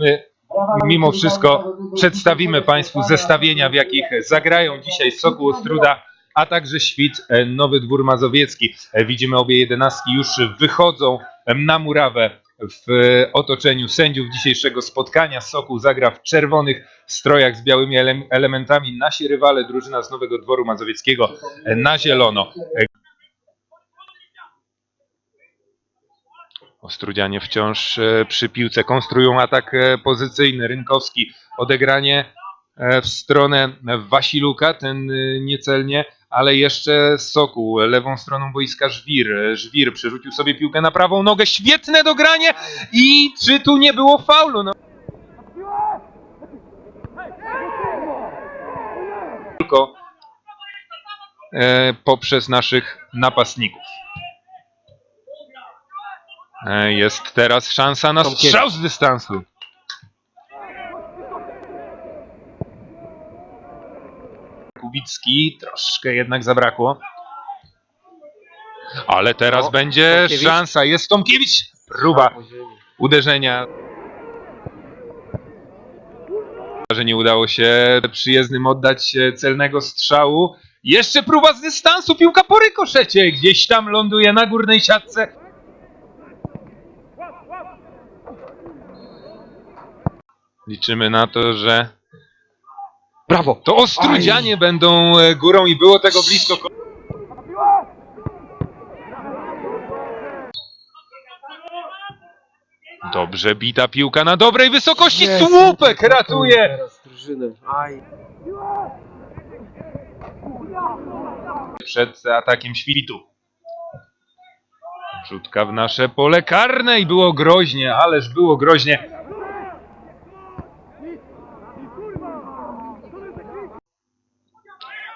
my mimo wszystko przedstawimy Państwu zestawienia, w jakich zagrają dzisiaj Sokół Ostruda, a także Świt e, Nowy Dwór Mazowiecki. E, Widzimy obie jedenastki już wychodzą na murawę w e, otoczeniu sędziów dzisiejszego spotkania. Sokół zagra w czerwonych strojach z białymi ele- elementami. Nasi rywale, drużyna z Nowego Dworu Mazowieckiego na zielono. Ostrudzianie wciąż e, przy piłce konstruują atak e, pozycyjny, rynkowski, odegranie e, w stronę Wasiluka, ten niecelnie, ale jeszcze Sokół, lewą stroną boiska Żwir. Żwir przerzucił sobie piłkę na prawą nogę, świetne dogranie i czy tu nie było faulu? No. Tylko poprzez naszych napastników. E, Jest teraz szansa na Tomkiewicz. strzał z dystansu. Kubicki troszkę jednak zabrakło. Ale teraz O, będzie Tomkiewicz. szansa. Jest Tomkiewicz. Próba uderzenia. Że nie udało się przyjezdnym oddać e, celnego strzału. Jeszcze próba z dystansu. Piłka po rykoszecie. Gdzieś tam ląduje na górnej siatce. Liczymy na to, że Brawo! to Ostrudzianie będą e, górą i było tego blisko. Dobrze bita piłka na dobrej wysokości. Słupek ratuje. Teraz drużynę. Aj. Przed atakiem Świtu. Rzutka w nasze pole karne i było groźnie, ależ było groźnie.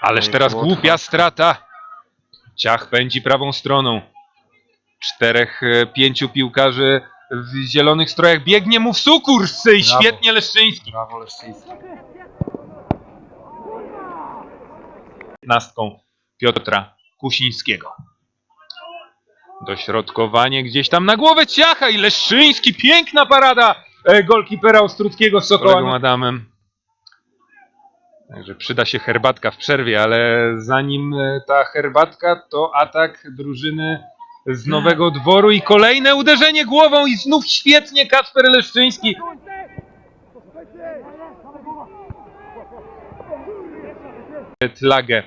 Ależ Oj, teraz głupia strata. Ciach pędzi prawą stroną. Czterech, e, pięciu piłkarzy w zielonych strojach biegnie mu w sukurs i Brawo. świetnie Leszczyński. Brawo Leszczyński. Nastką Piotra Kusińskiego. Dośrodkowanie gdzieś tam na głowę Ciacha i Leszczyński. Piękna parada e, golkipera Ostruckiego z Sokoła. Adamem. Także przyda się herbatka w przerwie, ale zanim e, ta herbatka, to atak drużyny z Nowego Dworu i kolejne uderzenie głową i znów świetnie Kacper Leszczyński. Tlagę.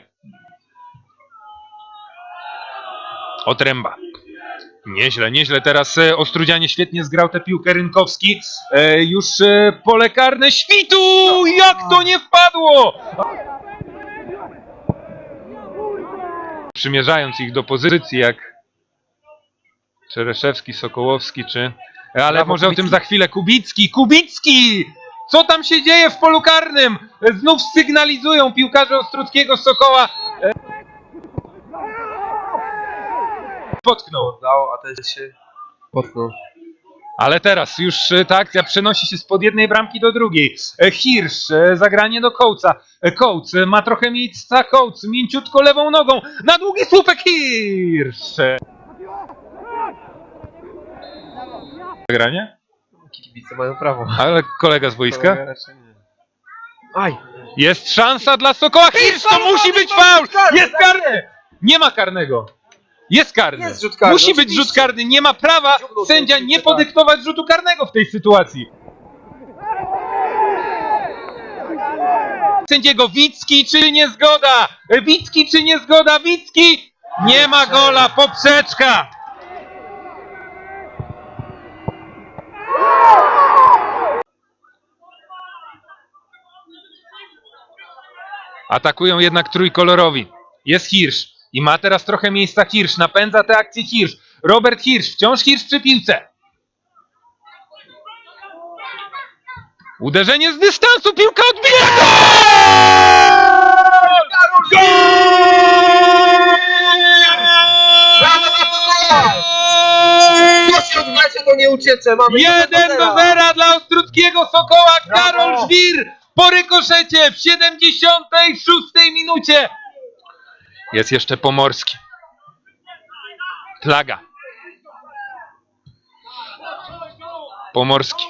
Otręba. Nieźle, nieźle. Teraz e, Ostrudzianie świetnie zgrał tę piłkę Rynkowski. E, już e, pole karne świtu! Jak to nie wpadło! Przymierzając ich do pozycji jak Czereszewski, Sokołowski czy... Ale Brawo, może o tym Kubicki. za chwilę. Kubicki! Kubicki! Co tam się dzieje w polu karnym? Znów sygnalizują piłkarze Ostruckiego Sokoła. E, Potknął. Oddało, a ten się potknął. Ale teraz już e, ta akcja przenosi się spod jednej bramki do drugiej. E, Hirsch, e, zagranie do Kołca. E, Kołc e, ma trochę miejsca, Kołc mięciutko lewą nogą. Na długi słupek Hirsch. E, Zagranie? Kibice mają prawo. Ale kolega z boiska. Raczej nie. Aj! Jest szansa dla Sokoła. Hirsch, to musi być faul! Jest karny! Nie ma karnego. Jest karny. Jest rzut karny, Musi być oczywiście. rzut karny. Nie ma prawa Ciągnął sędzia nie podyktować rzutu karnego w tej sytuacji. Sędziego Wicki czy niezgoda? Wicki czy niezgoda? Wicki! Nie ma gola, poprzeczka! Atakują jednak trójkolorowi. Jest Hirsch. I ma teraz trochę miejsca Hirsch. Napędza tę akcję Hirsch. Robert Hirsch. Wciąż Hirsch przy piłce. Uderzenie z dystansu. Piłka odbita. Gol! Odmacie, to nie ucieczę, mamy 1 do 0 dla Ostruckiego Sokoła. Karol. Żwir po rykoszecie w 76 minucie. Jest jeszcze Pomorski. Plaga. Pomorski.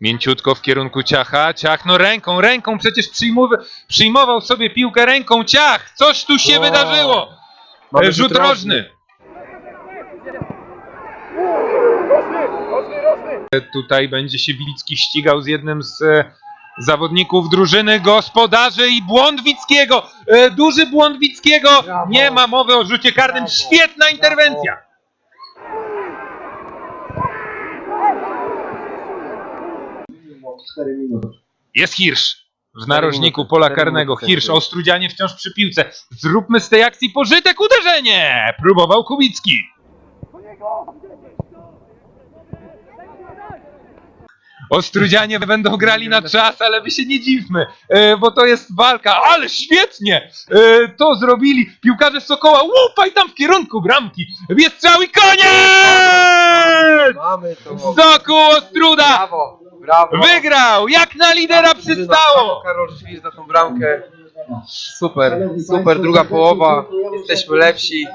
Mięciutko w kierunku Ciacha. Ciach, no ręką, ręką, przecież przyjmował, przyjmował sobie piłkę ręką. Ciach, coś tu się O, wydarzyło. mamy Rzut rożny. Tutaj będzie się Wilicki ścigał z jednym z e, zawodników drużyny gospodarzy i błąd Wickiego. E, Duży błąd Wickiego. Nie ma mowy o rzucie karnym. Świetna interwencja. Jest Hirsch w narożniku pola karnego. Hirsch. Ostrudzianie wciąż przy piłce. Zróbmy z tej akcji pożytek, uderzenie! Próbował Kubicki. Ostrudzianie będą grali na czas, ale my się nie dziwmy, e, bo to jest walka, ale świetnie e, to zrobili piłkarze Sokoła, łupaj tam w kierunku bramki, jest cały koniec! Mamy to. Sokół Ostruda Brawo, brawo. wygrał, jak na lidera przystało! Karol Szwir za tą bramkę. Super, super, druga połowa. Jesteśmy lepsi.